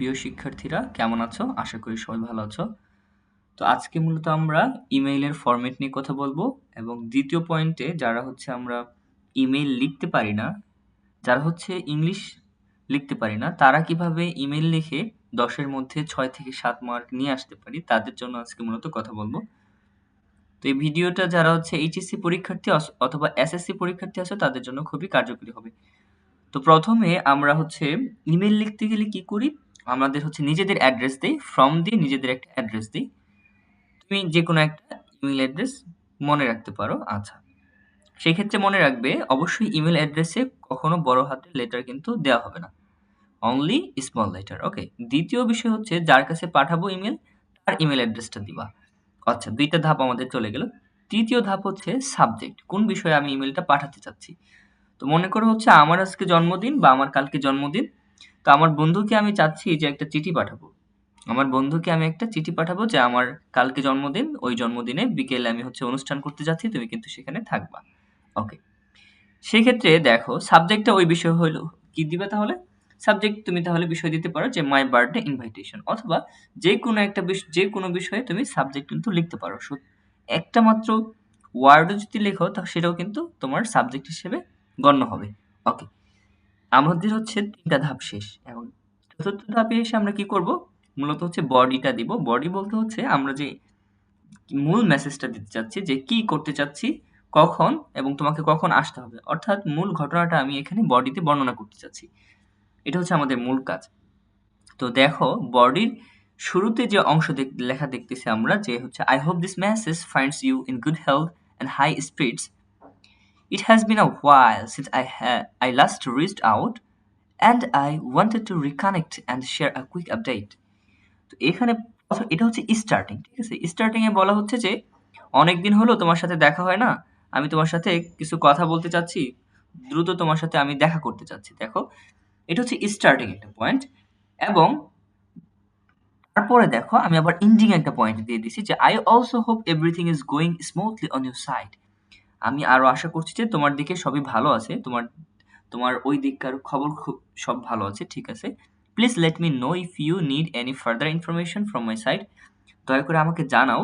প্রিয় শিক্ষার্থীরা, কেমন আছো? আশা করি সবাই ভালো আছো। তো আজকে মূলত আমরা ইমেইলের ফরম্যাট নিয়ে কথা বলব এবং দ্বিতীয় পয়েন্টে যারা হচ্ছে আমরা ইমেইল লিখতে পারি না, যারা হচ্ছে ইংলিশ লিখতে পারি না, তারা কীভাবে ইমেইল লিখে দশের মধ্যে ছয় থেকে সাত মার্ক নিয়ে আসতে পারি, তাদের জন্য আজকে মূলত কথা বলব। তো এই ভিডিওটা যারা হচ্ছে এইচএসসি পরীক্ষার্থী অথবা এসএসসি পরীক্ষার্থী আছে, তাদের জন্য খুবই কার্যকরী হবে। তো প্রথমে আমরা হচ্ছে ইমেল লিখতে গেলে কি করি? আমাদের হচ্ছে নিজেদের অ্যাড্রেস দিই ফ্রম দিয়ে নিজেদের একটা অ্যাড্রেস দিই। তুমি যে কোনো একটা ইমেল অ্যাড্রেস মনে রাখতে পারো আচ্ছা। সেই ক্ষেত্রে মনে রাখবে, অবশ্যই ইমেল অ্যাড্রেসে কখনো বড় হাতের লেটার কিন্তু দেওয়া হবে না। অনলি স্মল লেটার ওকে দ্বিতীয় বিষয় হচ্ছে, যার কাছে পাঠাবো ইমেল তার ইমেল অ্যাড্রেসটা দিবা। আচ্ছা দুইটা ধাপ আমাদের চলে গেল। তৃতীয় ধাপ হচ্ছে সাবজেক্ট কোন বিষয়ে আমি ইমেলটা পাঠাতে চাচ্ছি? তো মনে করো হচ্ছে, আমার আজকে জন্মদিন বা আমার কালকে জন্মদিন তো আমার বন্ধুকে আমি চাচ্ছি যে একটা চিঠি পাঠাবো। আমার বন্ধুকে আমি একটা চিঠি পাঠাবো যে আমার কালকে জন্মদিন, ওই জন্মদিনে বিকেলে আমি হচ্ছে অনুষ্ঠান করতে যাচ্ছি, তুমি কিন্তু সেখানে থাকবা। ওকে সেক্ষেত্রে দেখো সাবজেক্টটা ওই বিষয় হইল। কি দিবে তাহলে? সাবজেক্ট তুমি তাহলে বিষয় দিতে পারো যে মাই বার্থডে ইনভাইটেশন অথবা যে কোনো একটা বিষয় যে কোনো বিষয়ে তুমি সাবজেক্ট কিন্তু লিখতে পারো। একটা মাত্র ওয়ার্ডও যদি লেখো, তা সেটাও কিন্তু তোমার সাবজেক্ট হিসেবে গণ্য হবে। ওকে আমাদের হচ্ছে তিনটা ধাপ শেষ। এখন চতুর্থ ধাপে এসে আমরা কি করব? মূলত হচ্ছে বডিটা দিব। বডি বলতে হচ্ছে আমরা যে মূল মেসেজটা দিতে চাচ্ছি, যে কি করতে চাচ্ছি, কখন এবং তোমাকে কখন আসতে হবে। অর্থাৎ মূল ঘটনাটা আমি এখানে বডিতে বর্ণনা করতে চাচ্ছি। এটা হচ্ছে আমাদের মূল কাজ। তো দেখো বডির শুরুতে যে অংশ লেখা দেখতেছি আমরা যে হচ্ছে I hope this message finds you in good health and high spirits It has been a while since I had I last reached out, and I wanted to reconnect and share a quick update. তো এখানে এটা হচ্ছে starting ঠিক আছে? Starting এ বলা হচ্ছে যে, অনেক দিন হলো তোমার সাথে দেখা হয় না। আমি তোমার সাথে কিছু কথা বলতে চাচ্ছি। দ্রুত তোমার সাথে আমি দেখা করতে চাচ্ছি, দেখো। এটা হচ্ছে স্টার্টিং একটা পয়েন্ট এবং তারপরে দেখো, আমি আবার ইন্ডিং একটা পয়েন্ট দিয়ে দিছি যে I also hope everything is going smoothly on your side আমি আরও আশা করছি যে তোমার দিকে সবই ভালো আছে। তোমার তোমার ওই দিককার খবর খুব, সব ভালো আছে, ঠিক আছে? Please let me know if you need any further information from my side দয়া করে আমাকে জানাও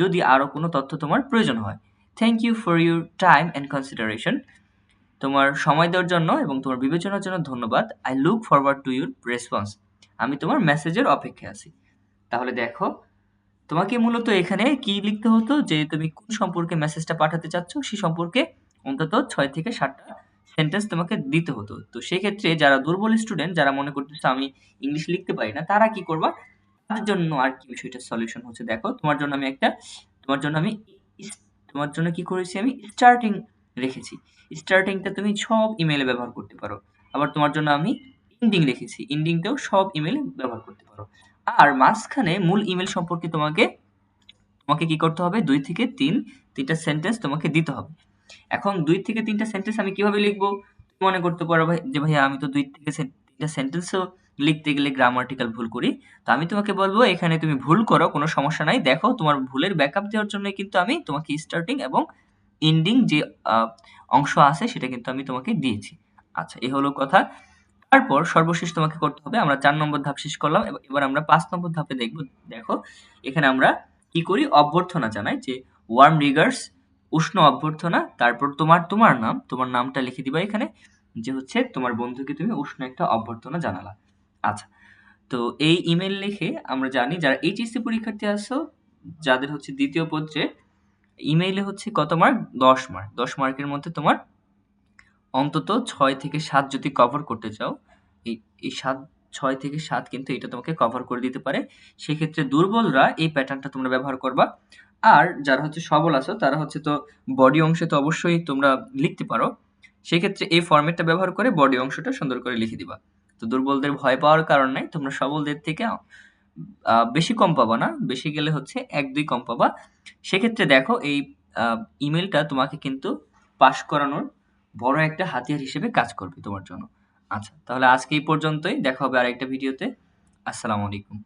যদি আরও কোনো তথ্য তোমার প্রয়োজন হয়। Thank you for your time and consideration তোমার সময় দেওয়ার জন্য এবং তোমার বিবেচনার জন্য ধন্যবাদ। I look forward to your response আমি তোমার মেসেজের অপেক্ষায় আছি। তাহলে দেখো তোমাকে মূলত এখানে কি লিখতে হতো? যে তুমি কোন সম্পর্কে মেসেজটা পাঠাতে চাচ্ছ, সে সম্পর্কে অন্তত ছয় থেকে সাতটা সেন্টেন্স তোমাকে দিতে হতো। তো সেক্ষেত্রে যারা দুর্বল স্টুডেন্ট যারা মনে করতেছে আমি ইংলিশ লিখতে পারি না, তারা কি করবা? তাদের জন্য আর কি বিষয়টা সলিউশন হচ্ছে দেখো, তোমার জন্য আমি একটা, তোমার জন্য আমি তোমার জন্য কি করেছি আমি? স্টার্টিং রেখেছি। স্টার্টিংটা তুমি সব ইমেলে ব্যবহার করতে পারো। আবার তোমার জন্য আমি ইন্ডিং রেখেছি। ইন্ডিংটাও সব ইমেলে ব্যবহার করতে পারো। আর মাঝখানে মূল ইমেল সম্পর্কে তোমাকে তোমাকে কি করতে হবে? দুই থেকে তিন, তিনটা সেন্টেন্স তোমাকে দিতে হবে। এখন দুই থেকে তিনটা সেন্টেন্স আমি কীভাবে লিখব? মনে করতে পারো ভাই, যে ভাইয়া, আমি তো দুই থেকে তিনটা সেন্টেন্সও লিখতে গেলে গ্রামাটিক্যাল ভুল করি। তো আমি তোমাকে বলব, এখানে তুমি ভুল করো, কোনো সমস্যা নাই। দেখো, তোমার ভুলের ব্যাকআপ দেওয়ার জন্য কিন্তু আমি তোমাকে স্টার্টিং এবং এন্ডিং যে অংশ আছে, সেটা কিন্তু আমি তোমাকে দিয়েছি। আচ্ছা এ হলো কথা। তারপর সর্বশেষ তোমাকে করতে হবে, আমরা চার নম্বর ধাপ শেষ করলাম এবার আমরা পাঁচ নম্বর ধাপে দেখব, দেখো, এখানে আমরা কি করি? অভ্যর্থনা জানাই যে ওয়ার্ম রিগার্স উষ্ণ অভ্যর্থনা, তারপর তোমার তোমার নাম, তোমার নামটা লিখে দিবা এখানে, যে হচ্ছে তোমার বন্ধুকে তুমি উষ্ণ একটা অভ্যর্থনা জানালা। আচ্ছা তো এই ইমেল লিখে আমরা জানি, যারা এইচএসসি পরীক্ষার্থী আসো যাদের হচ্ছে দ্বিতীয় পত্রে ইমেইলে হচ্ছে কত মার্ক দশ মার্ক দশ মার্কের মধ্যে তোমার অন্তত ছয় থেকে সাত যদি কভার করতে চাও, এই এই সাত, ছয় থেকে সাত কিন্তু এটা তোমাকে কভার করে দিতে পারে। সেক্ষেত্রে দুর্বলরা এই প্যাটার্নটা তোমরা ব্যবহার করবা। আর যারা হচ্ছে সবল আছো, তারা হচ্ছে তো বডি অংশে তো অবশ্যই তোমরা লিখতে পারো। সেক্ষেত্রে এই ফর্মেটটা ব্যবহার করে বডি অংশটা সুন্দর করে লিখে দিবা। তো দুর্বলদের ভয় পাওয়ার কারণ নাই, তোমরা সবলদের থেকে বেশি কম পাবা না, বেশি গেলে হচ্ছে এক, দুই কম পাবা। সেক্ষেত্রে দেখো এই ইমেলটা তোমাকে কিন্তু পাশ করানোর বড় একটা হাতিয়ার হিসেবে কাজ করবে তোমার জন্য। আচ্ছা তাহলে আজকে এই পর্যন্তই। দেখা হবে আরেকটা ভিডিওতে আসসালামু আলাইকুম।